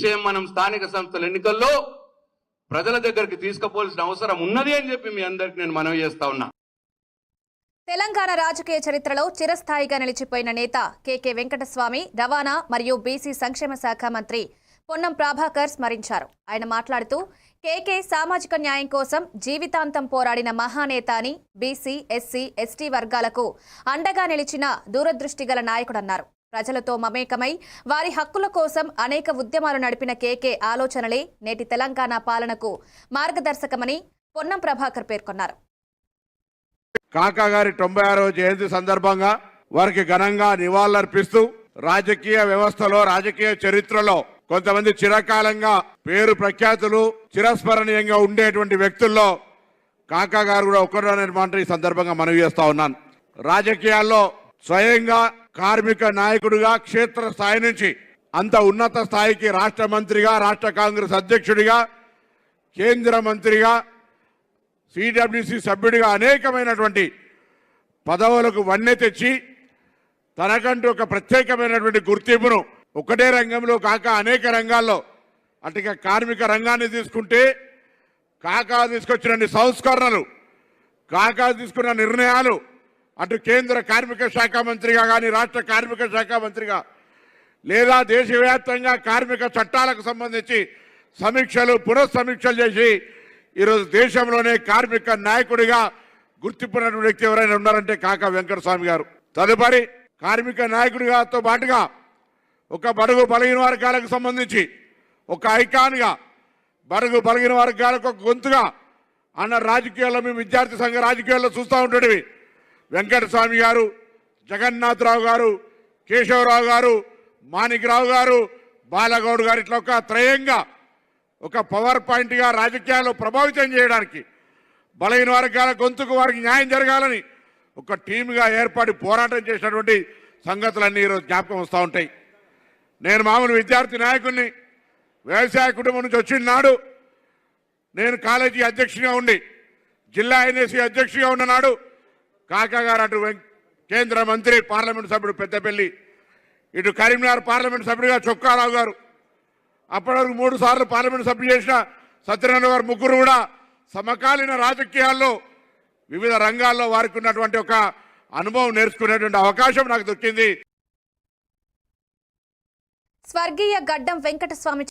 విషయం మనం స్థానిక సంస్థల ఎన్నికల్లో ప్రజల దగ్గరికి తీసుకుపోవాల్సిన అవసరం ఉన్నది అని చెప్పి మీ అందరికి నేను మనవి చేస్తా ఉన్నా. తెలంగాణ రాజకీయ చరిత్రలో చిరస్థాయిగా నిలిచిపోయిన నేత కెకే వెంకటస్వామి రవాణా మరియు బీసీ సంక్షేమ శాఖ మంత్రి పొన్నం ప్రభాకర్ స్మరించారు. ఆయన మాట్లాడుతూ కేకే సామాజిక న్యాయం కోసం జీవితాంతం పోరాడిన మహానేత అని బీసీ ఎస్సీ ఎస్టీ వర్గాలకు అండగా నిలిచిన దూరదృష్టి గల నాయకుడన్నారు. ప్రజలతో మమేకమై వారి హక్కుల కోసం అనేక ఉద్యమాలు నడిపిన కేకే ఆలోచనలే నేటి తెలంగాణ పాలనకు మార్గదర్శకమని పొన్నం ప్రభాకర్ పేర్కొన్నారు. కాకా గారి తొంభై ఆరో జయంతి సందర్భంగా వారికి ఘనంగా నివాళులర్పిస్తూ రాజకీయ వ్యవస్థలో రాజకీయ చరిత్రలో కొంతమంది చిరకాలంగా పేరు ప్రఖ్యాతులు చిరస్మరణీయంగా ఉండేటువంటి వ్యక్తుల్లో కాకా గారు కూడా ఒకరు అనే మాట ఈ సందర్భంగా మనవి చేస్తా ఉన్నాను. రాజకీయాల్లో స్వయంగా కార్మిక నాయకుడిగా క్షేత్ర స్థాయి నుంచి అంత ఉన్నత స్థాయికి రాష్ట్ర మంత్రిగా రాష్ట్ర కాంగ్రెస్ అధ్యక్షుడిగా కేంద్ర మంత్రిగా సిడబ్ల్యూసి సభ్యుడిగా అనేకమైనటువంటి పదవులకు వన్నె తెచ్చి తనకంటూ ఒక ప్రత్యేకమైనటువంటి గుర్తింపును ఒకటే రంగంలో కాక అనేక రంగాల్లో అటుగా కార్మిక రంగాన్ని తీసుకుంటే కాకా తీసుకొచ్చిన సంస్కరణలు కాకా తీసుకున్న నిర్ణయాలు అటు కేంద్ర కార్మిక శాఖ మంత్రిగా కానీ రాష్ట్ర కార్మిక శాఖ మంత్రిగా లేదా దేశవ్యాప్తంగా కార్మిక చట్టాలకు సంబంధించి సమీక్షలు పునఃసమీక్షలు చేసి ఈరోజు దేశంలోనే కార్మిక నాయకుడిగా గుర్తింపునటువంటి వ్యక్తి ఎవరైనా ఉన్నారంటే కాకా వెంకటస్వామి గారు. తదుపరి కార్మిక నాయకుడిగాతో పాటుగా ఒక బడుగు బలహీన వర్గాలకు సంబంధించి ఒక ఐకాన్గా బడుగు బలహీన వర్గాలకు ఒక గొంతుగా అన్న రాజకీయాల్లో మేము విద్యార్థి సంఘ రాజకీయాల్లో చూస్తూ ఉంటుండేవి వెంకటస్వామి గారు జగన్నాథరావు గారు కేశవరావు గారు మాణిక్రావు గారు బాలగౌడ్ గారు ఇట్లా ఒక త్రయంగా ఒక పవర్ పాయింట్గా రాజకీయాల్లో ప్రభావితం చేయడానికి బలహీన వర్గాల గొంతుకు వారికి న్యాయం జరగాలని ఒక టీమ్గా ఏర్పడి పోరాటం చేసినటువంటి సంగతులన్నీ ఈరోజు జ్ఞాపకం వస్తూ ఉంటాయి. నేను మామూలు విద్యార్థి నాయకుడిని వ్యవసాయ కుటుంబం నుంచి వచ్చిన నాడు నేను కాలేజీ అధ్యక్షుడిగా ఉండి జిల్లా ఎన్ఎస్సీ అధ్యక్షుడిగా ఉన్న కాకాగారు అటు వెం- కేంద్ర మంత్రి పార్లమెంట్ సభ్యుడు పెద్దపల్లి. ఇటు కరీంనగర్ పార్లమెంట్ సభ్యుడిగా చొక్కారావు గారు. అప్పటి వరకు మూడు సార్లు పార్లమెంట్ సభ్యులు చేసిన సత్యనారాయణ గారు ముగ్గురు కూడా సమకాలీన రాజకీయాల్లో వివిధ రంగాల్లో వారికి ఉన్నటువంటి ఒక అనుభవం నేర్చుకునేటువంటి అవకాశం నాకు దొరికింది. స్వర్గీయ గడ్డం వెంకటస్వామి